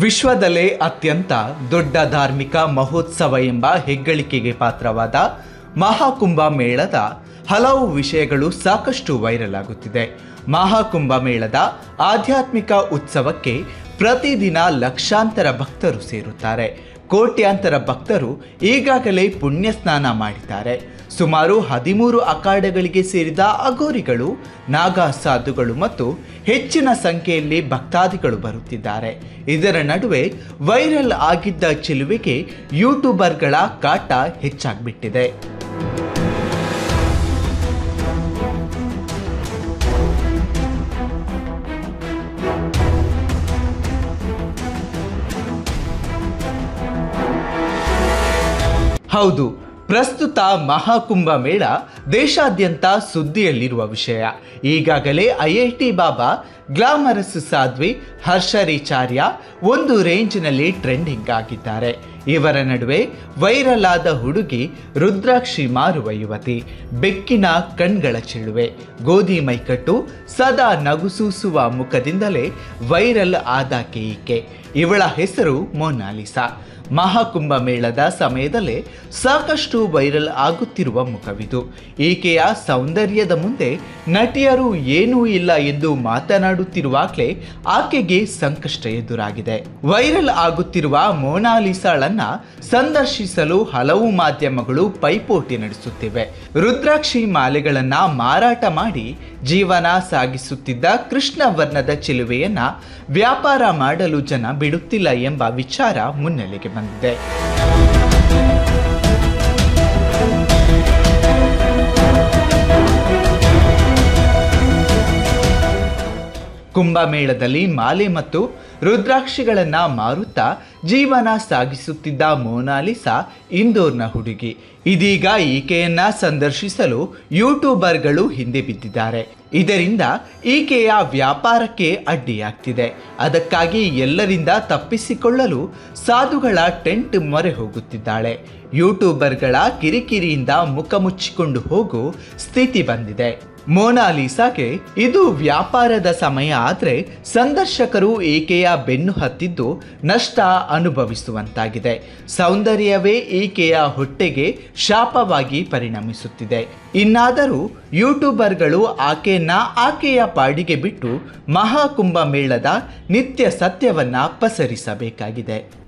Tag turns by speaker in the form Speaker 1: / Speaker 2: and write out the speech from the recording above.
Speaker 1: ವಿಶ್ವದಲ್ಲೇ ಅತ್ಯಂತ ದೊಡ್ಡ ಧಾರ್ಮಿಕ ಮಹೋತ್ಸವ ಎಂಬ ಹೆಗ್ಗಳಿಕೆಗೆ ಪಾತ್ರವಾದ ಮಹಾಕುಂಭ ಮೇಳದ ಹಲವು ವಿಷಯಗಳು ಸಾಕಷ್ಟು ವೈರಲ್ ಆಗುತ್ತಿದೆ. ಮಹಾಕುಂಭ ಮೇಳದ ಆಧ್ಯಾತ್ಮಿಕ ಉತ್ಸವಕ್ಕೆ ಪ್ರತಿದಿನ ಲಕ್ಷಾಂತರ ಭಕ್ತರು ಸೇರುತ್ತಾರೆ. ಕೋಟ್ಯಾಂತರ ಭಕ್ತರು ಈಗಾಗಲೇ ಪುಣ್ಯ ಸ್ನಾನ ಮಾಡಿದ್ದಾರೆ. ಸುಮಾರು ಹದಿಮೂರು ಅಖಾಡಗಳಿಗೆ ಸೇರಿದ ಅಘೋರಿಗಳು, ನಾಗಾ ಸಾಧುಗಳು ಮತ್ತು ಹೆಚ್ಚಿನ ಸಂಖ್ಯೆಯಲ್ಲಿ ಭಕ್ತಾದಿಗಳು ಬರುತ್ತಿದ್ದಾರೆ. ಇದರ ನಡುವೆ ವೈರಲ್ ಆಗಿದ್ದ ಚೆಲುವೆಗೆ ಯೂಟ್ಯೂಬರ್ಗಳ ಕಾಟ ಹೆಚ್ಚಾಗ್ಬಿಟ್ಟಿದೆ. ಹೌದು ಪ್ರಸ್ತುತ ಮಹಾಕುಂಭ ಮೇಳ ದೇಶಾದ್ಯಂತ ಸುದ್ದಿಯಲ್ಲಿರುವ ವಿಷಯ. ಈಗಾಗಲೇ ಐಐಟಿ ಬಾಬಾ, ಗ್ಲಾಮರಸ್ ಸಾಧ್ವಿ, ಹರ್ಷರಿಚಾರ್ಯ ಒಂದು ರೇಂಜ್ನಲ್ಲಿ ಟ್ರೆಂಡಿಂಗ್ ಆಗಿದ್ದಾರೆ. ಇವರ ನಡುವೆ ವೈರಲ್ ಆದ ಹುಡುಗಿ ರುದ್ರಾಕ್ಷಿ ಮಾರುವ ಯುವತಿ. ಬೆಕ್ಕಿನ ಕಣ್ಗಳ ಚೆಳುವೆ ಗೋಧಿ ಮೈಕಟ್ಟು ಸದಾ ನಗುಸೂಸುವ ಮುಖದಿಂದಲೇ ವೈರಲ್ ಆದಾಕೆ ಈಕೆ. ಇವಳ ಹೆಸರು ಮೊನಾಲಿಸಾ. ಮಹಾಕುಂಭ ಮೇಳದ ಸಮಯದಲ್ಲೇ ಸಾಕಷ್ಟು ವೈರಲ್ ಆಗುತ್ತಿರುವ ಮುಖವಿದು. ಈಕೆಯ ಸೌಂದರ್ಯದ ಮುಂದೆ ನಟಿಯರು ಏನೂ ಇಲ್ಲ ಎಂದು ಮಾತನಾಡುತ್ತಿರುವಾಗಲೇ ಆಕೆಗೆ ಸಂಕಷ್ಟ ಎದುರಾಗಿದೆ. ವೈರಲ್ ಆಗುತ್ತಿರುವ ಮೋನಾಲಿಸಾಳನ್ನ ಸಂದರ್ಶಿಸಲು ಹಲವು ಮಾಧ್ಯಮಗಳು ಪೈಪೋಟಿ ನಡೆಸುತ್ತಿವೆ. ರುದ್ರಾಕ್ಷಿ ಮಾಲೆಗಳನ್ನ ಮಾರಾಟ ಮಾಡಿ ಜೀವನ ಸಾಗಿಸುತ್ತಿದ್ದ ಕೃಷ್ಣ ವರ್ಣದ ಚಿಲುವೆಯನ್ನ ವ್ಯಾಪಾರ ಮಾಡಲು ಜನ ಬಿಡುತ್ತಿಲ್ಲ ಎಂಬ ವಿಚಾರ ಮುನ್ನೆಲೆಗೆ ಬಂದಿದೆ. ಕುಂಭಮೇಳದಲ್ಲಿ ಮಾಲೆ ಮತ್ತು ರುದ್ರಾಕ್ಷಿಗಳನ್ನ ಮಾರುತ್ತಾ ಜೀವನ ಸಾಗಿಸುತ್ತಿದ್ದ ಮೋನಾಲಿಸಾ ಇಂದೋರ್ನ ಹುಡುಗಿ. ಇದೀಗ ಈಕೆಯನ್ನ ಸಂದರ್ಶಿಸಲು ಯೂಟ್ಯೂಬರ್ಗಳು ಹಿಂದೆ ಬಿದ್ದಿದ್ದಾರೆ. ಇದರಿಂದ ಈಕೆಯ ವ್ಯಾಪಾರಕ್ಕೆ ಅಡ್ಡಿಯಾಗ್ತಿದೆ. ಅದಕ್ಕಾಗಿ ಎಲ್ಲರಿಂದ ತಪ್ಪಿಸಿಕೊಳ್ಳಲು ಸಾಧುಗಳ ಟೆಂಟ್ ಮೊರೆ ಹೋಗುತ್ತಿದ್ದಾಳೆ. ಯೂಟ್ಯೂಬರ್ಗಳ ಕಿರಿಕಿರಿಯಿಂದ ಮುಖ ಮುಚ್ಚಿಕೊಂಡು ಹೋಗೋ ಸ್ಥಿತಿ ಬಂದಿದೆ. ಮೋನಾಲಿಸಾಗೆ ಇದು ವ್ಯಾಪಾರದ ಸಮಯ ಆದರೆ ಸಂದರ್ಶಕರು ಈಕೆಯ ಬೆನ್ನು ಹತ್ತಿದ್ದು ನಷ್ಟ ಅನುಭವಿಸುವಂತಾಗಿದೆ. ಸೌಂದರ್ಯವೇ ಈಕೆಯ ಹೊಟ್ಟೆಗೆ ಶಾಪವಾಗಿ ಪರಿಣಮಿಸುತ್ತಿದೆ. ಇನ್ನಾದರೂ ಯೂಟ್ಯೂಬರ್ಗಳು ಆಕೆಯನ್ನ ಆಕೆಯ ಪಾಡಿಗೆ ಬಿಟ್ಟು ಮಹಾಕುಂಭ ಮೇಳದ ನಿತ್ಯ ಸತ್ಯವನ್ನ ಪಸರಿಸಬೇಕಾಗಿದೆ.